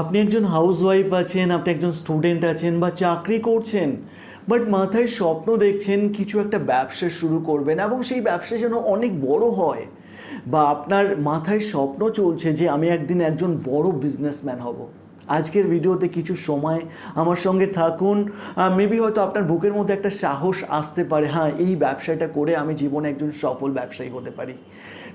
আপনি একজন house wife আছেন, আপনি একজন স্টুডেন্ট আছেন বা চাকরি করছেন বাট মাথায় স্বপ্ন দেখছেন কিছু একটা ব্যবসা শুরু করবেন এবং সেই ব্যবসা যেন অনেক বড় হয় বা আপনার মাথায় স্বপ্ন চলছে যে আমি একদিন একজন বড় বিজনেসম্যান হব। আজকের ভিডিওতে কিছু সময় আমার সঙ্গে থাকুন। মেবি হয়তো আপনার বুকের মধ্যে একটা সাহস আসতে পারে হ্যাঁ এই ব্যবসাটা করে আমি জীবনে একজন সফল ব্যবসায়ী হতে পারি।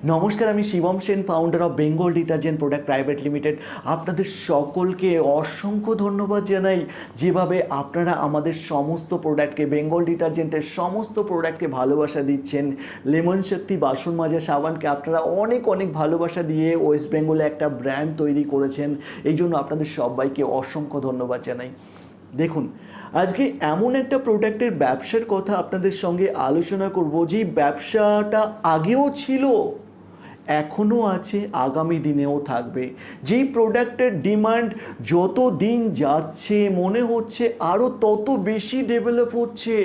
নমস্কার, আমি Shivam Sen founder of Bengal detergent product private limited আপনাদের সকলকে অসংখ্য ধন্যবাদ জানাই। যেভাবে আপনারা আমাদের সমস্ত প্রোডাক্টকে বেঙ্গল ডিটারজেন্টের সমস্ত প্রোডাক্টকে ভালোবাসা দিচ্ছেন। লেমন শক্তি বাসন মাজা সাবানকে আপনারা অনেক অনেক ভালোবাসা দিয়ে ওয়েস্ট বেঙ্গলে একটা ব্র্যান্ড তৈরি করেছেন। এই জন্য আপনাদের সবাইকে অসংখ্য ধন্যবাদ জানাই। দেখুন, আজকে এমন একটা প্রোডাক্টের ব্যবসার কথা আপনাদের সঙ্গে আলোচনা করব, যে ব্যবসাটা আগেও ছিল। এখনও আছে, আগামী দিনেও থাকবে। যেই প্রোডাক্টের ডিমান্ড যত দিন যাচ্ছে, মনে হচ্ছে আরও তত বেশি ডেভেলপ হচ্ছে।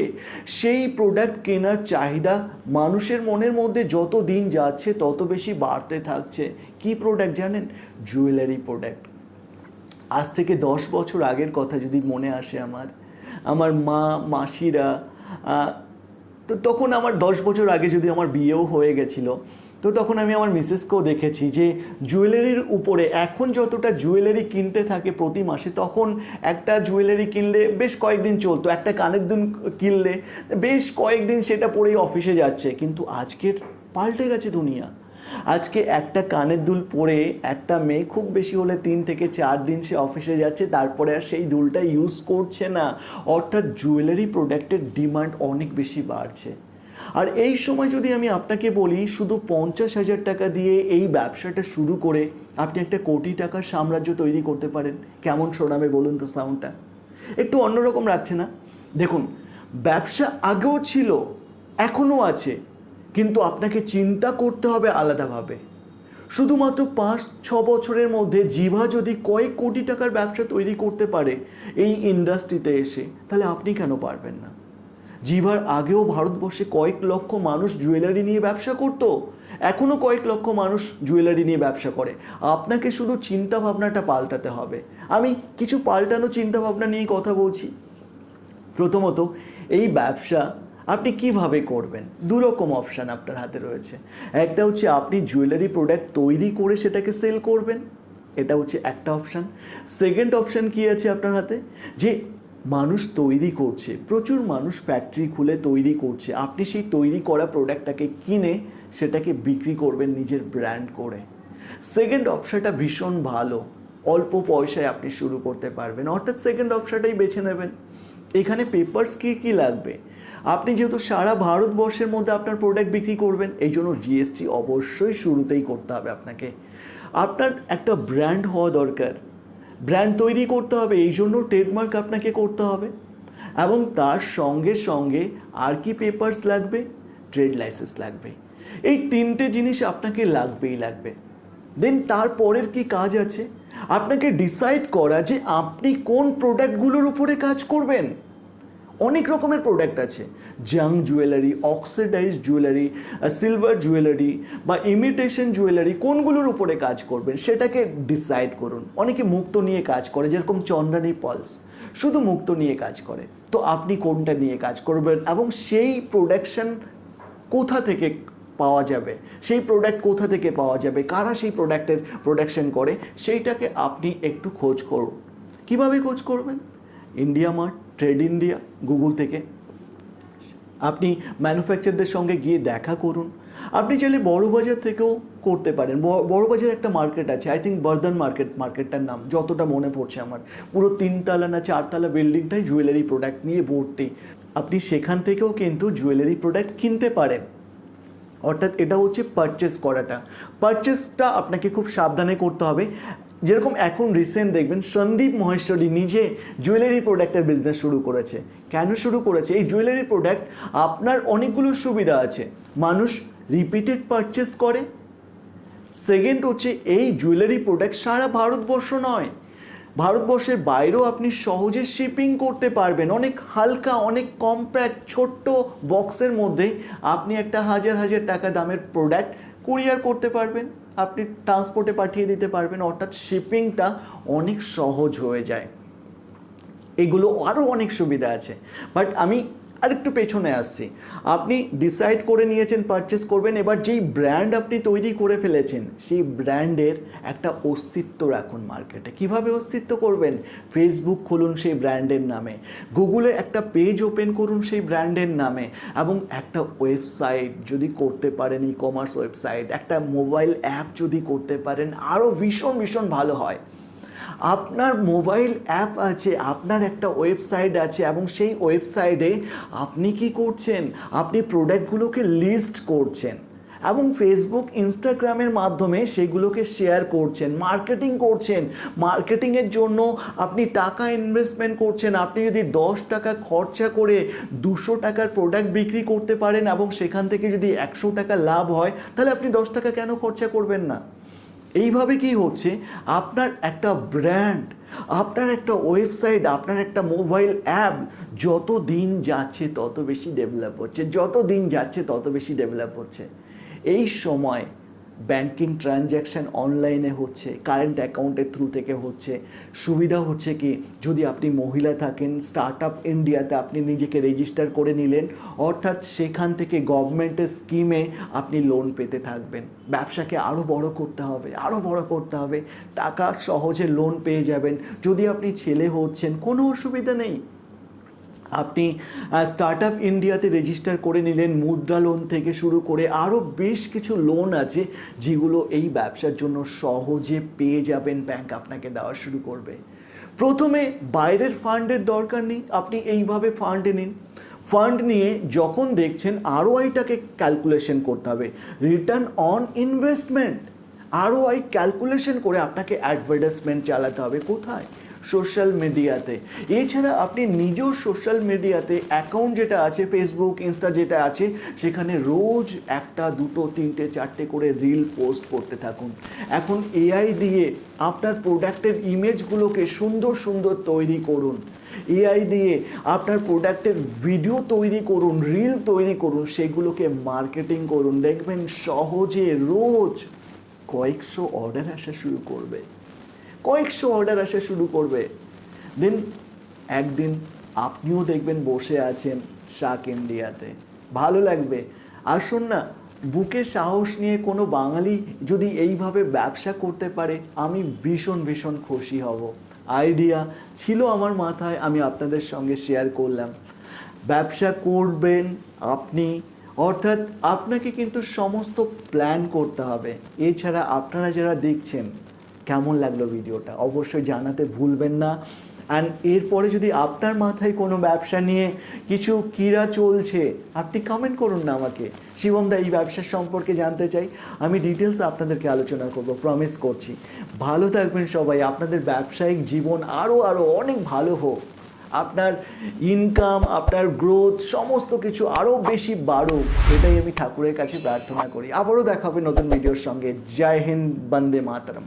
সেই প্রোডাক্ট কেনার চাহিদা মানুষের মনের মধ্যে যত দিন যাচ্ছে, তত বেশি বাড়তে থাকছে। কি প্রোডাক্ট জানেন? Jewellery product. আজ থেকে দশ বছর আগের কথা যদি মনে আসে আমার। আমার মা, মাসিরা তো তখন আমার দশ বছর আগে যদি আমার বিয়েও হয়ে গেছিল তো তখন আমি আমার মিসেসকেও দেখেছি যে জুয়েলারির উপরে এখন যতটা জুয়েলারি কিনতে থাকে প্রতি মাসে, তখন একটা জুয়েলারি কিনলে বেশ কয়েকদিন চলতো, একটা কানের দুল কিনলে বেশ কয়েকদিন সেটা পরেই অফিসে যাচ্ছে। কিন্তু আজকের পাল্টে গেছে দুনিয়া। আজকে একটা কানের দুল পরে একটা মেয়ে খুব বেশি হলে তিন থেকে চার দিন সে অফিসে যাচ্ছে, তারপরে আর সেই দুলটা ইউজ করছে না। অর্থাৎ জুয়েলারি প্রোডাক্টের ডিমান্ড অনেক বেশি বাড়ছে। আর এই সময় যদি আমি আপনাকে বলি, শুধু পঞ্চাশ হাজার টাকা দিয়ে এই ব্যবসাটা শুরু করে আপনি একটা কোটি টাকার সাম্রাজ্য তৈরি করতে পারেন। কেমন শোনাবে বলুন তো সাউন্ডটা একটু অন্যরকম রাখছে না? দেখুন, ব্যবসা আগেও ছিল, এখনও আছে, কিন্তু আপনাকে চিন্তা করতে হবে আলাদাভাবে। শুধুমাত্র পাঁচ, ছ বছরের মধ্যে জিভা যদি কয়েক কোটি টাকার ব্যবসা তৈরি করতে পারে, এই ইন্ডাস্ট্রিতে এসে, তাহলে আপনি কেন পারবেন না? জিভার আগেও ভারতবর্ষে কয়েক লক্ষ মানুষ জুয়েলারি নিয়ে ব্যবসা করত। এখনও কয়েক লক্ষ মানুষ জুয়েলারি নিয়ে ব্যবসা করে। আপনাকে শুধু চিন্তা ভাবনাটা পাল্টাতে হবে। আমি কিছু পাল্টানো চিন্তা ভাবনা নিয়ে কথা বলছি। প্রথমত, এই ব্যবসা আপনি কীভাবে করবেন? দু রকম অপশান আপনার হাতে রয়েছে। একটা হচ্ছে আপনি জুয়েলারি প্রোডাক্ট তৈরি করে সেটাকে সেল করবেন। এটা হচ্ছে একটা অপশান। সেকেন্ড অপশান কি আছে আপনার হাতে? যে মানুষ তৈরি করছে, প্রচুর মানুষ ফ্যাক্টরি খুলে তৈরি করছে। আপনি সেই তৈরি করা প্রোডাক্টটাকে কিনে সেটাকে বিক্রি করবেন নিজের ব্র্যান্ড করে। সেকেন্ড অপশানটা ভীষণ ভালো, অল্প পয়সায় আপনি শুরু করতে পারবেন। অর্থাৎ সেকেন্ড অপশানটাই বেছে নেবেন। এখানে পেপার্স কী কী লাগবে? আপনি যেহেতু সারা ভারতবর্ষের মধ্যে আপনার প্রোডাক্ট বিক্রি করবেন এই জন্য জিএসটি অবশ্যই শুরুতেই করতে হবে আপনাকে। আপনার একটা ব্র্যান্ড হওয়া দরকার। ব্র্যান্ড তৈরি করতে হবে, এই জন্য ট্রেডমার্ক আপনাকে করতে হবে। এবং তার সঙ্গে সঙ্গে আর কি পেপার্স লাগবে? ট্রেড লাইসেন্স লাগবে। এই তিনটে জিনিস আপনাকে লাগবেই লাগবে। দেন তারপরের কি কাজ আছে? আপনাকে ডিসাইড করা যে আপনি কোন প্রোডাক্টগুলোর উপরে কাজ করবেন। অনেক রকমের প্রোডাক্ট আছে। Junk jewellery oxidise jewellery silver jewellery বা ইমিটেশন জুয়েলারি কোনগুলোর উপরে কাজ করবেন সেটাকে ডিসাইড করুন। অনেকে মুক্ত নিয়ে কাজ করে, যেরকম চন্দ্রানী পলস শুধু মুক্ত নিয়ে কাজ করে। তো আপনি কোনটা নিয়ে কাজ করবেন এবং সেই প্রোডাকশন কোথা থেকে পাওয়া যাবে? সেই প্রোডাক্ট কোথা থেকে পাওয়া যাবে? কারা সেই প্রোডাক্টের প্রোডাকশন করে? সেইটাকে আপনি একটু খোঁজ করুন। কীভাবে খোঁজ করবেন? India Mart Trade India Google থেকে। আপনি ম্যানুফ্যাকচারদের সঙ্গে গিয়ে দেখা করুন। আপনি চাইলে বড়বাজার থেকেও করতে পারেন। ব- বড়বাজার একটা মার্কেট আছে আই থিঙ্ক বর্ধন মার্কেট মার্কেটটার নাম, যতটা মনে পড়ছে আমার। পুরো তিনতলা না চারতলা বিল্ডিংটাই জুয়েলারি প্রোডাক্ট নিয়ে ভর্তি। আপনি সেখান থেকেও কিন্তু জুয়েলারি প্রোডাক্ট কিনতে পারেন। অর্থাৎ এটা হচ্ছে পারচেস করাটা। পারচেসটা আপনাকে খুব সাবধানে করতে হবে। যেরকম এখন রিসেন্ট দেখবেন, সন্দীপ মহেশ্বরী নিজে জুয়েলারি প্রোডাক্টের বিজনেস শুরু করেছে। কেন শুরু করেছে? এই জুয়েলারি প্রোডাক্ট আপনার অনেকগুলো সুবিধা আছে। মানুষ রিপিটেড পারচেস করে। সেকেন্ড হচ্ছে, এই জুয়েলারি প্রোডাক্ট সারা ভারতবর্ষ নয়। ভারতবর্ষের বাইরেও আপনি সহজে শিপিং করতে পারবেন। অনেক হালকা, অনেক কম্প্যাক্ট ছোট্ট বক্সের মধ্যে আপনি একটা হাজার হাজার টাকা দামের প্রোডাক্ট কুরিয়ার করতে পারবেন। আপনি ট্রান্সপোর্টে পাঠিয়ে দিতে পারবেন, অর্থাৎ শিপিংটা অনেক সহজ হয়ে যায়। এগুলো আরও অনেক সুবিধা আছে। বাট আমি আরেকটু পেছনে আসছি। আপনি ডিসাইড করে নিয়েছেন পারচেস করবেন, এবার যেই ব্র্যান্ড আপনি তৈরি করে ফেলেছেন, সেই ব্র্যান্ডের একটা অস্তিত্ব রাখুন মার্কেটে কীভাবে অস্তিত্ব করবেন? ফেসবুক খুলুন সেই ব্র্যান্ডের নামে গুগলে একটা পেজ ওপেন করুন সেই ব্র্যান্ডের নামে, এবং একটা ওয়েবসাইট যদি করতে পারেন ই কমার্স ওয়েবসাইট একটা মোবাইল অ্যাপ যদি করতে পারেন আরও ভীষণ ভীষণ ভালো হয়। আপনার মোবাইল অ্যাপ আছে, আপনার একটা ওয়েবসাইট আছে এবং সেই ওয়েবসাইটে আপনি কি করছেন? আপনি প্রোডাক্টগুলোকে লিস্ট করছেন এবং ফেসবুক ইনস্টাগ্রামের মাধ্যমে সেগুলোকে শেয়ার করছেন, মার্কেটিং করছেন। মার্কেটিংয়ের জন্য আপনি টাকা ইনভেস্টমেন্ট করছেন। আপনি যদি দশ টাকা খরচা করে দুশো টাকার প্রোডাক্ট বিক্রি করতে পারেন এবং সেখান থেকে যদি একশো টাকা লাভ হয়, তাহলে আপনি দশ টাকা কেন খরচা করবেন না? এইভাবে কি হচ্ছে? আপনার একটা ব্র্যান্ড আপনার একটা ওয়েবসাইট আপনার একটা মোবাইল অ্যাপ যত দিন যাচ্ছে তত বেশি ডেভেলপ হচ্ছে, যত দিন যাচ্ছে তত বেশি ডেভেলপ হচ্ছে। এই সময় ব্যাংকিং ট্রানজ্যাকশান অনলাইনে হচ্ছে কারেন্ট অ্যাকাউন্টের থ্রু থেকে হচ্ছে। সুবিধা হচ্ছে কি, যদি আপনি মহিলা থাকেন স্টার্ট আপ ইন্ডিয়াতে আপনি নিজেকে রেজিস্টার করে নিলেন, অর্থাৎ সেখান থেকে গভর্নমেন্টের স্কিমে আপনি লোন পেতে থাকবেন। ব্যবসাকে আরও বড় করতে হবে আরও বড় করতে হবে। টাকা সহজে লোন পেয়ে যাবেন। যদি আপনি ছেলে হচ্ছেন, কোনো অসুবিধা নেই। আপনি স্টার্ট আপ ইন্ডিয়াতে রেজিস্টার করে নিলেন, মুদ্রা লোন থেকে শুরু করে আরও বেশ কিছু লোন আছে, যেগুলো এই ব্যবসার জন্য সহজে পেয়ে যাবেন ব্যাংক আপনাকে দেওয়া শুরু করবে। প্রথমে বাইরের ফান্ডের দরকার নেই, আপনি এইভাবে ফান্ড নিন। ফান্ড নিয়ে যখন দেখছেন আরও আইটাকে ক্যালকুলেশন করতে হবে। রিটার্ন অন ইনভেস্টমেন্ট আরও আই ক্যালকুলেশন করে আপনাকে অ্যাডভার্টাইজমেন্ট চালাতে হবে। কোথায়? সোশ্যাল মিডিয়াতে এছাড়া আপনি নিজেও সোশ্যাল মিডিয়াতে অ্যাকাউন্ট যেটা আছে ফেসবুক ইনস্টা যেটা আছে, সেখানে রোজ একটা, দুটো, তিনটে, চারটে করে রিল পোস্ট করতে থাকুন। এখন এআই দিয়ে আপনার প্রোডাক্টের ইমেজগুলোকে সুন্দর সুন্দর তৈরি করুন। এআই দিয়ে আপনার প্রোডাক্টের ভিডিও তৈরি করুন রিল তৈরি করুন, সেগুলোকে মার্কেটিং করুন। দেখবেন সহজে রোজ কয়েকশো অর্ডার আসা শুরু করবে। কয়েকশো অর্ডার আসা শুরু করবে। দেন একদিন আপনিও দেখবেন বসে আছেন শাক ইন্ডিয়াতে। ভালো লাগবে। আর আসুন না, বুকে সাহস নিয়ে কোনো বাঙালি যদি এইভাবে ব্যবসা করতে পারে, আমি ভীষণ ভীষণ খুশি হব। আইডিয়া ছিল আমার মাথায়, আমি আপনাদের সঙ্গে শেয়ার করলাম। ব্যবসা করবেন আপনি, অর্থাৎ আপনাকে কিন্তু সমস্ত প্ল্যান করতে হবে। এছাড়া আপনারা যারা দেখছেন কেমন লাগল ভিডিওটা? অবশ্যই জানাতে ভুলবেন না। অ্যান্ড এরপরে যদি আপনার মাথায় কোনো ব্যবসা নিয়ে কিছু কীরা চলছে, আপনি কমেন্ট করুন না আমাকে। শিবমদা এই ব্যবসার সম্পর্কে জানতে চাই। আমি ডিটেলস আপনাদেরকে আলোচনা করব প্রমিস করছি। ভালো থাকবেন সবাই। আপনাদের ব্যবসায়িক জীবন আরও আরও অনেক ভালো হোক। আপনার ইনকাম আপনার গ্রোথ সমস্ত কিছু আরও বেশি বাড়ুক। এটাই আমি ঠাকুরের কাছে প্রার্থনা করি। আবারও দেখা হবে নতুন ভিডিওর সঙ্গে। জয় হিন্দ, বন্দে মাতরম।